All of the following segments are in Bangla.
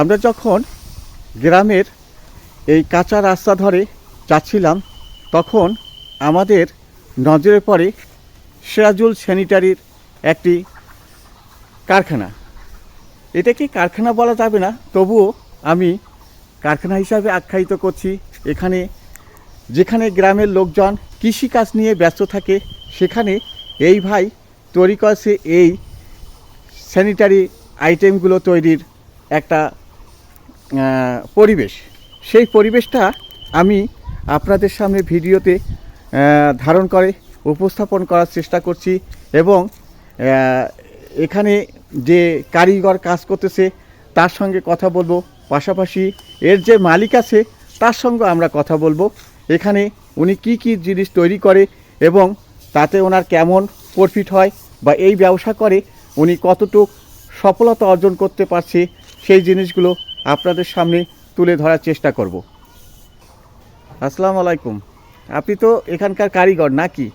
আমরা যখন গ্রামের এই কাঁচা রাস্তা ধরে যাচ্ছিলাম, তখন আমাদের নজরে পড়ে সিরাজুল স্যানিটারির একটি কারখানা। এটাকে কারখানা বলা যাবে না? তবুও আমি কারখানা হিসাবে আখ্যায়িত করছি, এখানে যেখানে গ্রামের লোকজন কৃষিকাজ নিয়ে ব্যস্ত থাকে, সেখানে এই ভাই তৈরি করছে এই স্যানিটারি আইটেমগুলো তৈরির একটা পরিবেশ। সেই পরিবেশটা আমি আপনাদের সামনে ভিডিওতে ধারণ করে, উপস্থাপন করার চেষ্টা করছি এবং এখানে যে কারিগর কাজ করতেছে, তার সঙ্গে কথা বলব। পাশাপাশি এর যে মালিক আছে, তার সঙ্গে আমরা কথা বলব। এখানে উনি কি কি জিনিস তৈরি করে এবং তাতে ওনার কেমন প্রফিট হয় বা এই ব্যবসা করে উনি কতটুক সফলতা অর্জন করতে পারছে, সেই জিনিসগুলো আপনাদের সামনে তুলে ধরার চেষ্টা করব। আসসালামু আলাইকুম আপনি তো এখানকার কারিগর নাকি?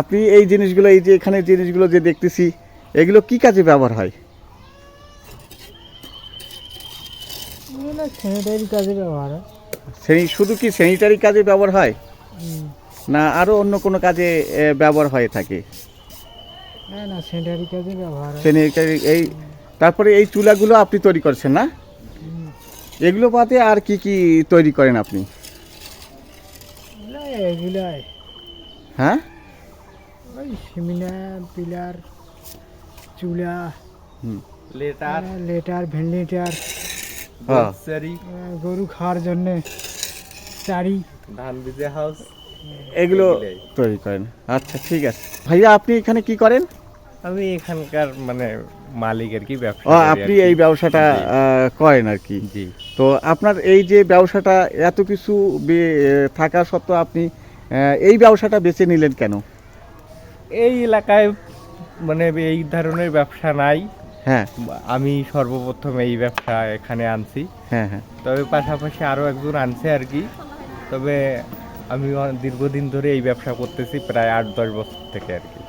আপনি এই জিনিসগুলো এই যে এখানে জিনিসগুলো যে দেখতেছি এগুলো কি কাজে ব্যবহার হয়? স্যানিটারি কাজে ব্যবহার হয়। শুধু কি স্যানিটারি কাজে ব্যবহার হয়? না আরও অন্য কোনো কাজে ব্যবহার হয়ে থাকে? না না স্যানিটারি কাজে ব্যবহার স্যানিটারি এই তারপরে এই চুলাগুলো আপনি তৈরি করছেন না? এগুলো বাদে আর কি কি তৈরি করেন আপনি? হ্যাঁ? ওই সিমিনা পিলার চুলা লেটার। Letter ventilator. হ্যাঁ। আহ, গরু খাওয়ার জন্যে চারি ধান বিজে হাউস। এগুলো তৈরি করেন। আচ্ছা ঠিক আছে। ভাইয়া আপনি এখানে কি করেন? আমি এখানকার মানে মালিক আর কি ব্যবসা আপনি এই ব্যবসাটা করেন আর কি। জি। তো আপনার এই যে ব্যবসাটা এত কিছু থাকা সত্ত্বেও আপনি এই ব্যবসাটা বেছে নিলেন কেন? এই এলাকায় মানে এই ধরনের ব্যবসা নাই। হ্যাঁ। আমি সর্বপ্রথম এই ব্যবসা এখানে আনছি। হ্যাঁ হ্যাঁ। তবে পাশাপাশি আরও একজন আনছে আর কি। তবে আমি দীর্ঘদিন ধরে এই ব্যবসা করতেছি প্রায় আট দশ বছর থেকে আর কি।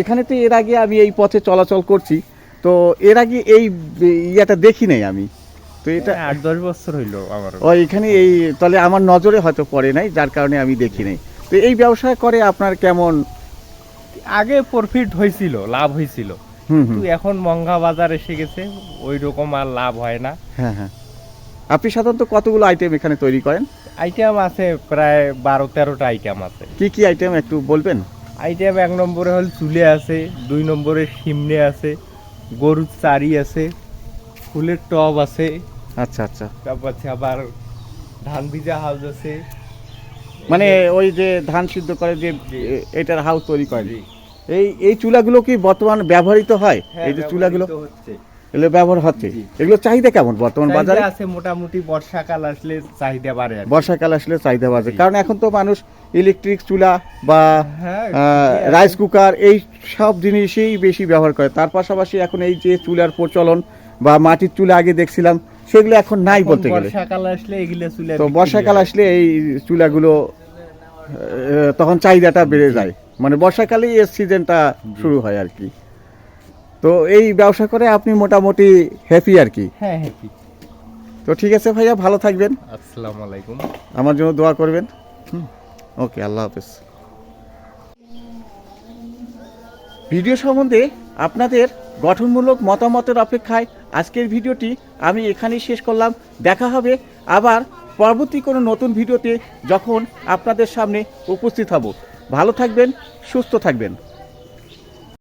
এখানে তো এর আগে আমি এই পথে চলাচল করছি। তো এর আগে এই ইয়েটা দেখি নাই আমি। তো এটা আট দশ বছর হইল আমার। ও এখানে এই তাহলে আমার নজরে হয়তো পড়ে নাই যার কারণে আমি দেখি নাই। তো এই ব্যবসা করে আপনার কেমন? আগে প্রফিট হয়েছিল লাভ হয়েছিল কিন্তু এখন মঙ্গা বাজার এসে গেছে ওই রকম আর লাভ হয় না। হ্যাঁ হ্যাঁ। আপনি সাধারণত কতগুলো আইটেম এখানে তৈরি করেন? আইটেম আছে প্রায় বারো তেরোটা আইটেম আছে। কি কি আইটেম একটু বলবেন? আইটেম এক নম্বরে হল চুলে আছে দুই নম্বরে সিমনে আছে গরুর চারি আছে ফুলের টব আছে। আচ্ছা আচ্ছা। তারপর আছে আবার ধান ভিজা হাউস আছে। মানে ওই যে ধান সিদ্ধ করে যে এটার হাউস তৈরি করে এই এই চুলাগুলো কি বর্তমান ব্যবহৃত হয়? হ্যাঁ, এই যে চুলাগুলো? হচ্ছে। এগুলো ব্যবহার হচ্ছে। এগুলো চাহিদা কেমন বর্তমান বাজারে? আছে মোটামুটি বর্ষাকাল আসলে চাহিদা বাড়ে বর্ষাকাল আসলে চাহিদা বাড়বে জি। কারণ এখন তো মানুষ ইলেকট্রিক চুলা বা হ্যাঁ রাইস কুকার এই সব জিনিসই বেশি ব্যবহার করে। তার পাশাপাশি এখন এই যে চুলার প্রচলন বা মাটির চুলা আগে দেখছিলাম সেগুলো এখন নাই বলতে গেলে। বর্ষাকাল আসলে এগুলো চুলে তো বর্ষাকাল আসলে এই চুলাগুলো তখন চাহিদাটা বেড়ে যায়। মানে বর্ষাকালেই এর সিজনটা শুরু হয় আর কি। তো এই ব্যবসা করে আপনি মোটামুটি হ্যাপি আর কি? হ্যাঁ হ্যাঁ কি। তো ঠিক আছে ভাইয়া ভালো থাকবেন। আসসালামু আলাইকুম। আমার জন্য দোয়া করবেন। ওকে আল্লাহ হাফেজ। ভিডিও সম্বন্ধে আপনাদের গঠনমূলক মতামতের অপেক্ষায় আজকের ভিডিওটি আমি এখানেই শেষ করলাম। দেখা হবে আবার পরবর্তী কোনো নতুন ভিডিওতে যখন আপনাদের সামনে উপস্থিত হব। ভালো থাকবেন সুস্থ থাকবেন।